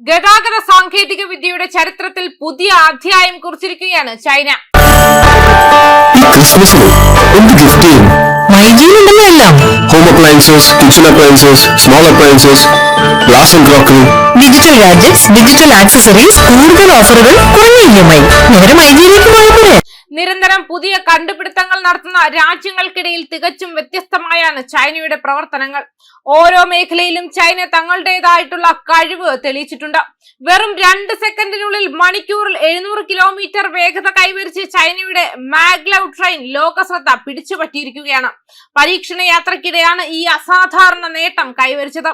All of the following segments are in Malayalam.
ഗതാഗത സാങ്കേതിക വിദ്യയുടെ ചരിത്രത്തിൽ പുതിയ അധ്യായം കുറിച്ചിരിക്കുകയാണ് China. Home appliances kitchen appliances small appliances glass and crockery digital gadgets digital accessories കൂടുതൽ ഓഫറുകൾ കുറഞ്ഞ ഇ എം ഐ നേരെ മൈജിയിലേക്ക് പോയപ്പോഴേ നിരന്തരം പുതിയ കണ്ടുപിടുത്തങ്ങൾ നടത്തുന്ന രാജ്യങ്ങൾക്കിടയിൽ തികച്ചും വ്യത്യസ്തമായാണ് ചൈനയുടെ പ്രവർത്തനങ്ങൾ. ഓരോ മേഖലയിലും ചൈന തങ്ങളുടേതായിട്ടുള്ള കഴിവ് തെളിയിച്ചിട്ടുണ്ട്. വെറും രണ്ട് സെക്കൻഡിനുള്ളിൽ മണിക്കൂറിൽ എഴുന്നൂറ് കിലോമീറ്റർ വേഗത കൈവരിച്ച് ചൈനയുടെ മാഗ്ലവ് ട്രെയിൻ ലോകശ്രദ്ധ പിടിച്ചുപറ്റിയിരിക്കുകയാണ്. പരീക്ഷണ യാത്രക്കിടെയാണ് ഈ അസാധാരണ നേട്ടം കൈവരിച്ചത്.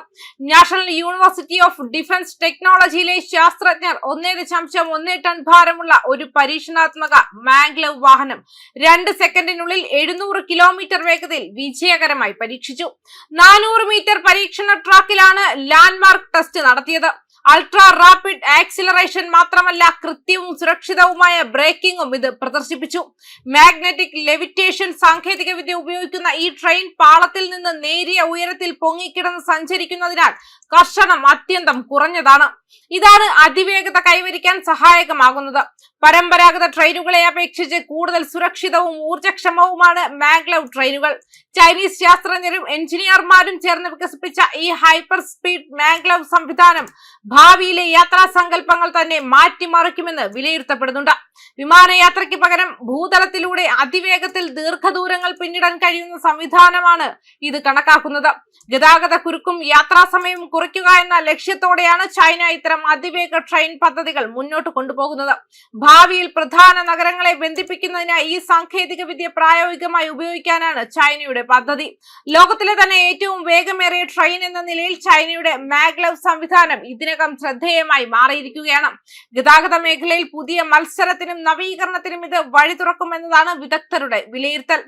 നാഷണൽ യൂണിവേഴ്സിറ്റി ഓഫ് ഡിഫൻസ് ടെക്നോളജിയിലെ ശാസ്ത്രജ്ഞർ ഒന്നേ ദശാംശം ഒന്നേ ടൺ ഭാരമുള്ള ഒരു പരീക്ഷണാത്മക മാഗ്ലവ് വാഹനം. രണ്ട് സെക്കൻഡിനുള്ളിൽ എഴുന്നൂറ് കിലോമീറ്റർ വേഗതയിൽ വിജയകരമായി പരീക്ഷിച്ചു. നാനൂറ് മീറ്റർ പരീക്ഷണ ട്രാക്കിലാണ് ലാൻഡ്മാർക്ക് ടെസ്റ്റ് നടത്തിയത്. അൾട്രാ റാപ്പിഡ് ആക്സിലറേഷൻ മാത്രമല്ല കൃത്യവും സുരക്ഷിതവുമായ ബ്രേക്കിംഗും ഇത് പ്രദർശിപ്പിച്ചു. മാഗ്നറ്റിക് ലെവിറ്റേഷൻ സാങ്കേതിക വിദ്യ ഉപയോഗിക്കുന്ന ഈ ട്രെയിൻ പാളത്തിൽ നിന്ന് നേരിയ ഉയരത്തിൽ പൊങ്ങിക്കിടന്ന് സഞ്ചരിക്കുന്നതിനാൽ കർഷണം അത്യന്തം കുറഞ്ഞതാണ്. ഇതാണ് അതിവേഗത കൈവരിക്കാൻ സഹായകമാകുന്നത്. പരമ്പരാഗത ട്രെയിനുകളെ അപേക്ഷിച്ച് കൂടുതൽ സുരക്ഷിതവും ഊർജക്ഷമവുമാണ് മാഗ്ലവ് ട്രെയിനുകൾ ചൈനീസ് ശാസ്ത്രജ്ഞരും എഞ്ചിനീയർമാരും ചേർന്ന് വികസിപ്പിച്ച ഈ ഹൈപ്പർ സ്പീഡ് മാഗ്ലവ് സംവിധാനം ഭാവിയിലെ യാത്രാ സങ്കല്പങ്ങൾ തന്നെ മാറ്റിമറിക്കുമെന്ന് വിലയിരുത്തപ്പെടുന്നുണ്ട്. വിമാനയാത്രയ്ക്ക് പകരം ഭൂതലത്തിലൂടെ അതിവേഗത്തിൽ ദീർഘദൂരങ്ങൾ പിന്നിടാൻ കഴിയുന്ന സംവിധാനമാണ് ഇത് കണക്കാക്കുന്നത്. ഗതാഗത കുരുക്കും യാത്രാ സമയവും കുറയ്ക്കുക എന്ന ലക്ഷ്യത്തോടെയാണ് ചൈന ഇത്തരം അതിവേഗ ട്രെയിൻ പദ്ധതികൾ മുന്നോട്ട് കൊണ്ടുപോകുന്നത്. ഭാവിയിൽ പ്രധാന നഗരങ്ങളെ ബന്ധിപ്പിക്കുന്നതിനായി ഈ സാങ്കേതിക വിദ്യ പ്രായോഗികമായി ഉപയോഗിക്കാനാണ് ചൈനയുടെ പദ്ധതി. ലോകത്തിലെ തന്നെ ഏറ്റവും വേഗമേറിയ ട്രെയിൻ എന്ന നിലയിൽ ചൈനയുടെ മാഗ്ലവ് സംവിധാനം ഇതിനകം ശ്രദ്ധേയമായി മാറിയിരിക്കുകയാണ്. ഗതാഗത മേഖലയിൽ പുതിയ മത്സരത്തിനും നവീകരണത്തിനും ഇത് വഴി തുറക്കുമെന്നതാണ് വിദഗ്ധരുടെ വിലയിരുത്തൽ.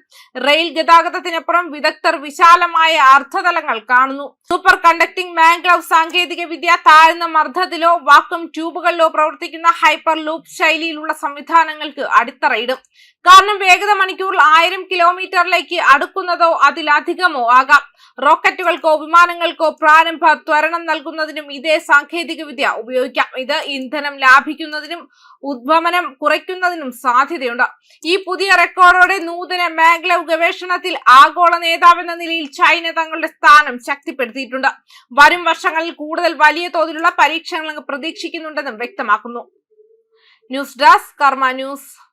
റെയിൽ ഗതാഗതത്തിനപ്പുറം വിദഗ്ധർ വിശാലമായ അർത്ഥതലങ്ങൾ കാണുന്നു. സൂപ്പർ കണ്ടക്ടിംഗ് മാംഗ്ലവ് സാങ്കേതിക വിദ്യ താഴ്ന്ന മർദ്ദത്തിലോ വാക്വം ട്യൂബുകളിലോ പ്രവർത്തിക്കുന്ന ഹൈപ്പർ ലൂപ്പ് ശൈലിയിലുള്ള സംവിധാനങ്ങൾക്ക് അടിത്തറയിടും. കാരണം വേഗത മണിക്കൂറിൽ ആയിരം കിലോമീറ്ററിലേക്ക് അടുക്കുന്നതോ അതിലധികമോ ആകാം. റോക്കറ്റുകൾക്കോ വിമാനങ്ങൾക്കോ പ്രാരംഭ ത്വരണം നൽകുന്നതിനും ഇതേ സാങ്കേതിക വിദ്യ ഉപയോഗിക്കാം. ഇത് ഇന്ധനം ലാഭിക്കുന്നതിനും ഉദ്വമനം കുറയ്ക്കുന്നതിനും സാധ്യതയുണ്ട്. ഈ പുതിയ റെക്കോർഡോടെ നൂതന മാഗ്ലവ് ഗവേഷണത്തിൽ ആഗോള നേതാവെന്ന നിലയിൽ ചൈന തങ്ങളുടെ സ്ഥാനം ശക്തിപ്പെടുത്തിയിട്ടുണ്ട്. വരും വർഷങ്ങളിൽ കൂടുതൽ വലിയ തോതിലുള്ള പരീക്ഷണങ്ങൾ പ്രതീക്ഷിക്കുന്നുണ്ടെന്നും വ്യക്തമാക്കുന്നു. News desk Karma news.